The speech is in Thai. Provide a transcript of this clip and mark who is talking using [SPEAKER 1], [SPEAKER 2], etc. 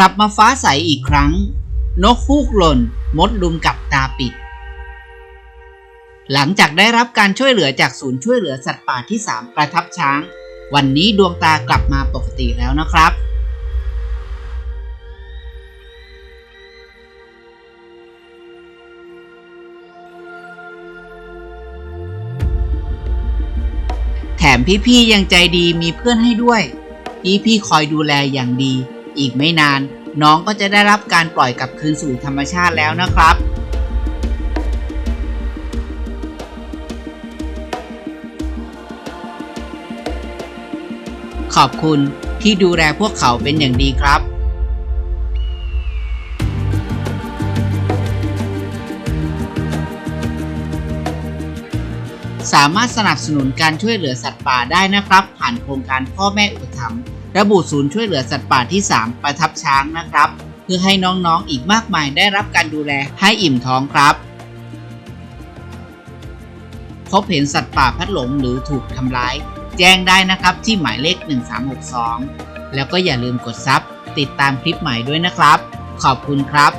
[SPEAKER 1] กลับมาฟ้าใสอีกครั้ง นกฮูกหล่น มดลุมกับตาปิด หลังจากได้รับการช่วยเหลือจากศูนย์ช่วยเหลือสัตว์ป่าที่ 3 ประทับช้าง วันนี้ดวงตากลับมาปกติแล้วนะครับแถมพี่ๆยังใจดีมีเพื่อนให้ด้วย พี่ๆคอยดูแลอย่างดี อีกไม่นาน น้องก็จะได้รับการปล่อยกลับคืนสู่ธรรมชาติแล้วนะครับขอบคุณที่ดูแลพวกเขาเป็นอย่างดีครับ สามารถสนับสนุนการช่วยเหลือสัตว์ป่าได้นะครับ ผ่านโครงการพ่อแม่อุปถัมภ์ ระบุศูนย์ช่วยเหลือสัตว์ป่าที่ 3 ประทับช้างนะครับ เพื่อให้น้องๆอีกมากมายได้รับการดูแลให้อิ่มท้องครับ พบเห็นสัตว์ป่าพัดหลงหรือถูกทำร้าย แจ้งได้นะครับที่หมายเลข 1362 แล้วก็อย่าลืมกดซับติดตามคลิปใหม่ด้วยนะครับ ขอบคุณครับ